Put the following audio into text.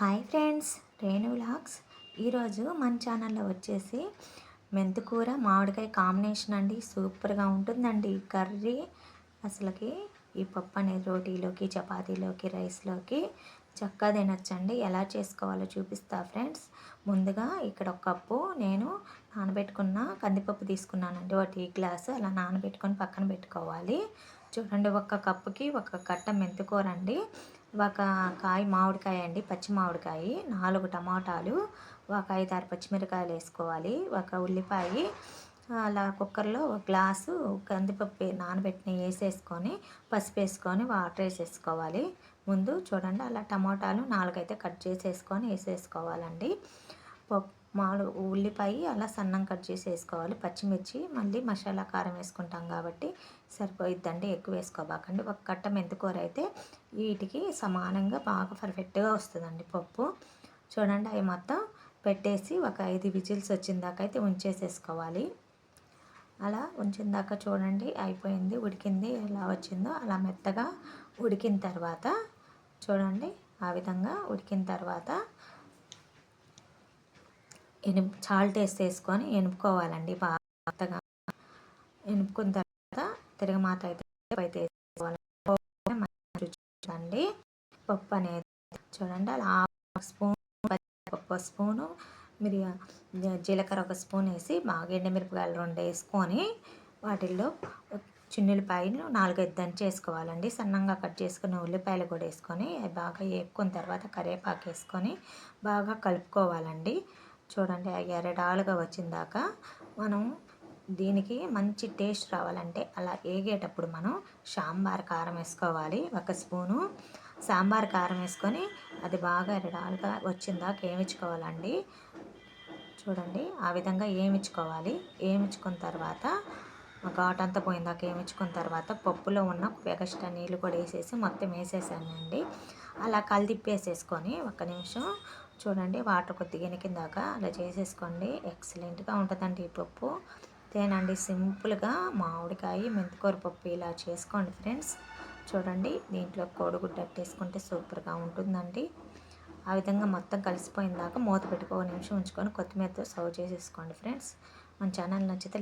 Hi friends Renu vlogs. ఈరోజు మన ఛానల్లో వచ్చేసి మెంతికూర మామిడికాయ కాంబినేషన్ అండి. సూపర్గా ఉంటుందండి కర్రీ. అసలుకి ఈ పప్పు అనేది రోటీలోకి చపాతీలోకి రైస్లోకి చక్కగా తినచ్చండి. ఎలా చేసుకోవాలో చూపిస్తా ఫ్రెండ్స్. ముందుగా ఇక్కడ ఒక కప్పు నేను నానబెట్టుకున్న కందిపప్పు తీసుకున్నానండి. ఒక టీ గ్లాసు అలా నానబెట్టుకొని పక్కన పెట్టుకోవాలి. చూడండి ఒక కప్పుకి ఒక కట్ట మెంతికూర అండి. ఒక కాయ మామిడికాయ అండి పచ్చి మామిడికాయ నాలుగు టమాటాలు ఒక ఐదు ఆరు పచ్చిమిరకాయలు వేసుకోవాలి ఒక ఉల్లిపాయ అలా కుక్కర్లో ఒక గ్లాసు కందిపప్పు నానబెట్టిన వేసేసుకొని పసుపు వేసుకొని వాటర్ వేసేసుకోవాలి. ముందు చూడండి అలా టమాటాలు నాలుగైతే కట్ చేసేసుకొని వేసేసుకోవాలండి. పప్పు మామూలు ఉల్లిపాయ అలా సన్నం కట్ చేసి వేసుకోవాలి. పచ్చిమిర్చి మళ్ళీ మసాలా కారం వేసుకుంటాం కాబట్టి సరిపోయిద్దండి ఎక్కువ వేసుకోబాకండి. ఒక కట్ట మెంతికూర అయితే వీటికి సమానంగా బాగా పర్ఫెక్ట్గా వస్తుందండి పప్పు. చూడండి అవి మొత్తం పెట్టేసి ఒక ఐదు విజిల్స్ వచ్చిన దాకా అయితే ఉంచేసేసుకోవాలి. అలా ఉంచిన దాకా చూడండి అయిపోయింది ఉడికింది ఎలా వచ్చిందో అలా మెత్తగా ఉడికిన తర్వాత చూడండి ఆ విధంగా ఉడికిన తర్వాత ఎనుపు సాల్ట్ వేసుకొని ఎనుపుకోవాలండి బాగా ఎనుపుకున్న తర్వాత తిరగమాత అయితే అయితే వేసుకోవాలండి పప్పు అనేది చూడండి అలా స్పూన్ పప్పు స్పూను మిరియా జీలకర్ర ఒక స్పూన్ వేసి బాగా ఎండమిరపకాయలు రెండు వేసుకొని వాటిల్లో చిన్నులపాయలు నాలుగైదు దంచి వేసుకోవాలండి. సన్నంగా కట్ చేసుకున్న ఉల్లిపాయలు కూడా వేసుకొని బాగా వేపుకున్న తర్వాత కరివేపాకు వేసుకొని బాగా కలుపుకోవాలండి. చూడండి ఎరడాలుగా వచ్చిందాక మనం దీనికి మంచి టేస్ట్ రావాలంటే అలా వేగేటప్పుడు మనం సాంబార్ కారం వేసుకోవాలి ఒక స్పూను. సాంబార్ కారం వేసుకొని అది బాగా ఎరడాలుగా వచ్చిందాక ఏమిచ్చుకోవాలండి చూడండి ఆ విధంగా ఏమిచ్చుకోవాలి ఏమిచ్చుకున్న తర్వాత ఘాట్ అంతా పోయిందాక వేయించుకున్న తర్వాత పప్పులో ఉన్న ఎగస్ట్రా నీళ్ళు కూడా వేసేసి మొత్తం వేసేసానండి. అలా కలిదిప్పేసేసుకొని ఒక్క నిమిషం చూడండి వాటర్ కొద్దిగా ఎనికిందాక అలా చేసేసుకోండి. ఎక్సలెంట్గా ఉంటుందండి ఈ పప్పు. తేనండి సింపుల్గా మామిడికాయ మెంతికూర పప్పు ఇలా చేసుకోండి ఫ్రెండ్స్. చూడండి దీంట్లో కోడిగుడ్డ వేసుకుంటే సూపర్గా ఉంటుందండి. ఆ విధంగా మొత్తం కలిసిపోయిన దాకా మూత పెట్టుకో నిమిషం ఉంచుకొని కొత్తిమీరతో సర్వ్ చేసేసుకోండి ఫ్రెండ్స్. మన ఛానల్ నచ్చితే